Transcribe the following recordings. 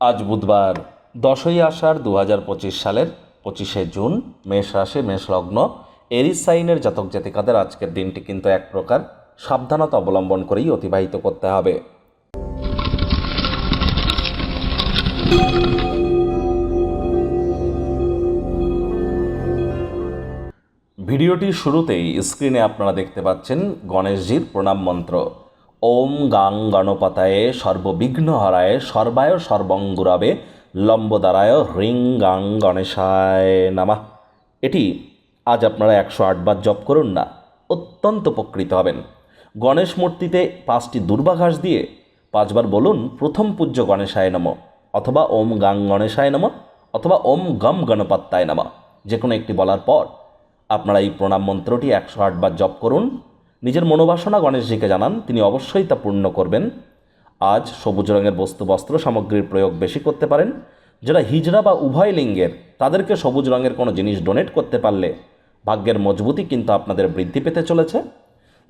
আজ বুধবার, দশই আষাঢ় দু হাজার পঁচিশ সালের পঁচিশে জুন, মেষ রাশি, মেষ লগ্ন। এরিস সাইনের জাতক জাতিকাদের আজকের দিনটি কিন্তু এক প্রকার সাবধানতা অবলম্বন করেই অতিবাহিত করতে হবে। ভিডিওটির শুরুতেই স্ক্রিনে আপনারা দেখতে পাচ্ছেন গণেশজির প্রণাম মন্ত্র। ওম গাং গণপতায়ে সর্ববিঘ্ন হরায় সর্বায় সর্বঙ্গুরাবে লম্বদারায় হ্রিং গাং গণেশায় নামা। এটি আজ আপনারা একশো আটবার জপ করুন না, অত্যন্ত উপকৃত হবেন। গণেশ মূর্তিতে পাঁচটি দুর্বাঘাস দিয়ে পাঁচবার বলুন, প্রথম পূজ্য গণেশায় নম অথবা ওম গাং গণেশায় নম অথবা ওম গম গণপত্তায় নম যে কোনো একটি বলার পর। আপনারা এই প্রণাম মন্ত্রটি একশো আটবার জপ করুন নিজের মনোবাসনা গণেশজিকে জানান, তিনি অবশ্যই তা পূর্ণ করবেন। আজ সবুজ রঙের বস্তু বস্ত্র সামগ্রীর প্রয়োগ বেশি করতে পারেন। যারা হিজড়া বা উভয় লিঙ্গের, তাদেরকে সবুজ রঙের কোনো জিনিস ডোনেট করতে পারলে ভাগ্যের মজবুতি কিন্তু আপনাদের বৃদ্ধি পেতে চলেছে।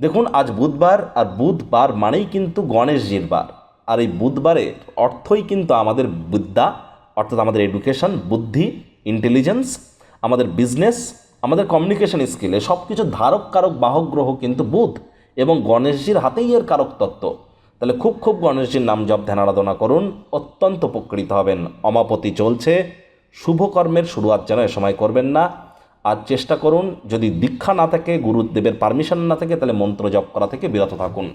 দেখুন, আজ বুধবার, আর বুধবার মানেই কিন্তু গণেশজির বার। আর এই বুধবারে অর্থই কিন্তু আমাদের বিদ্যা অর্থাৎ আমাদের এডুকেশন বুদ্ধি ইন্টেলিজেন্স আমাদের বিজনেস আমাদের কমিউনিকেশন স্কিলে সব কিছু ধারক, কারক, বাহক, গ্রহ কিন্তু বুধ এবং গণেশজির হাতেই এর কারক তত্ত্ব। তাহলে খুব খুব গণেশজির নাম জপ, ধ্যান, আরাধনা করুন, অত্যন্ত উপকৃত হবেন। অমাপতি চলছে, শুভকর্মের শুরুয়াত যেন এ সময় করবেন না। আর চেষ্টা করুন, যদি দীক্ষা না থাকে, গুরুদেবের পারমিশন না থাকে, তাহলে মন্ত্র জপ করা থেকে বিরত থাকুন।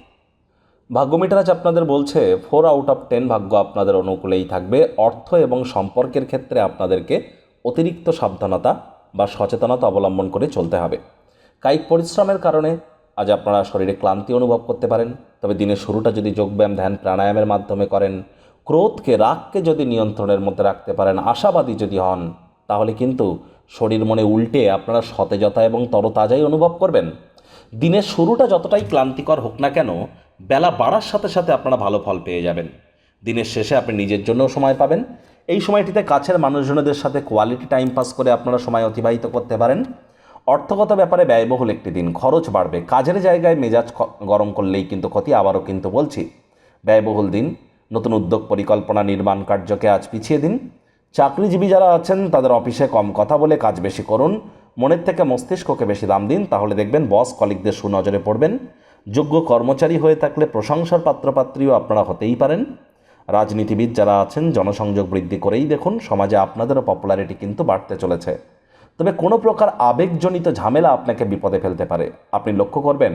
ভাগ্যমিটার আজ আপনাদের বলছে ফোর আউট অফ টেন ভাগ্য আপনাদের অনুকূলেই থাকবে। অর্থ এবং সম্পর্কের ক্ষেত্রে আপনাদেরকে অতিরিক্ত সাবধানতা বা সচেতনতা অবলম্বন করে চলতে হবে। কায়িক পরিশ্রমের কারণে আজ আপনারা শরীরে ক্লান্তি অনুভব করতে পারেন, তবে দিনের শুরুটা যদি যোগব্যায়াম, ধ্যান, প্রাণায়ামের মাধ্যমে করেন, ক্রোধকে, রাগকে যদি নিয়ন্ত্রণের মধ্যে রাখতে পারেন, আশাবাদী যদি হন, তাহলে কিন্তু শরীর মনে উল্টে আপনারা সতেজতা এবং তরতাজাই অনুভব করবেন। দিনের শুরুটা যতটাই ক্লান্তিকর হোক না কেন, বেলা বাড়ার সাথে সাথে আপনারা ভালো ফল পেয়ে যাবেন। দিনের শেষে আপনি নিজের জন্যও সময় পাবেন এই সময়টিতে কাছের মানুষজনদের সাথে কোয়ালিটি টাইম পাস করে আপনারা সময় অতিবাহিত করতে পারেন। অর্থগত ব্যাপারে ব্যয়বহুল একটি দিন, খরচ বাড়বে। কাজের জায়গায় মেজাজ গরম করলেই কিন্তু ক্ষতি, আবারও কিন্তু বলছি। ব্যয়বহুল দিন, নতুন উদ্যোগ পরিকল্পনা, নির্মাণ কার্যকে আজ পিছিয়ে দিন। চাকরিজীবী যারা আছেন, তাদের অফিসে কম কথা বলে কাজ বেশি করুন। মনের থেকে মস্তিষ্ককে বেশি দাম দিন, তাহলে দেখবেন বস কলিকদের সুনজরে পড়বেন। যোগ্য কর্মচারী হয়ে থাকলে প্রশংসার পাত্রপাত্রীও আপনারা হতেই পারেন। রাজনীতিবিদ যারা আছেন, জনসংযোগ বৃদ্ধি করেই দেখুন সমাজে আপনাদেরও পপুলারিটি কিন্তু বাড়তে চলেছে। তবে কোনো প্রকার আবেগজনিত ঝামেলা আপনাকে বিপদে ফেলতে পারে। আপনি লক্ষ্য করবেন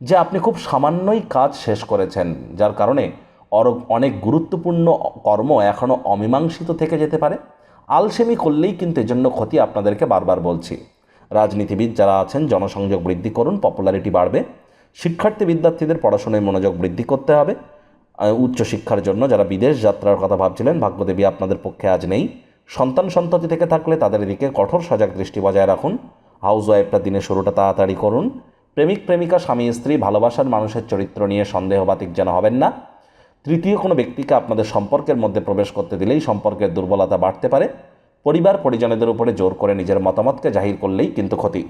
যে আপনি খুব সামান্যই কাজ শেষ করেছেন, যার কারণে অনেক গুরুত্বপূর্ণ কর্ম এখনও অমীমাংসিত থেকে যেতে পারে। আলসেমি করলেই কিন্তু এজন্য ক্ষতি আপনাদেরকে বারবার বলছি। রাজনীতিবিদ যারা আছেন, জনসংযোগ বৃদ্ধি করুন পপুলারিটি বাড়বে। শিক্ষার্থী বিদ্যার্থীদের পড়াশোনায় মনোযোগ বৃদ্ধি করতে হবে। উচ্চশিক্ষার জন্য যারা বিদেশ যাত্রার কথা ভাবছিলেন, ভাগ্যদেবী আপনাদের পক্ষে আজ নেই। সন্তান সন্ততি থেকে থাকলে তাদের দিকে কঠোর সজাগ দৃষ্টি বজায় রাখুন। হাউস ওয়াইফটা দিনের শুরুটা তাড়াতাড়ি করুন। প্রেমিক, প্রেমিকা, স্বামী, স্ত্রী ভালোবাসার মানুষের চরিত্র নিয়ে সন্দেহবাতিক যেন হবেন না। তৃতীয় কোনো ব্যক্তিকে আপনাদের সম্পর্কের মধ্যে প্রবেশ করতে দিলেই সম্পর্কের দুর্বলতা বাড়তে পারে। পরিবার, পরিজনেদের উপরে জোর করে নিজের মতামতকে জাহির করলেই কিন্তু ক্ষতি।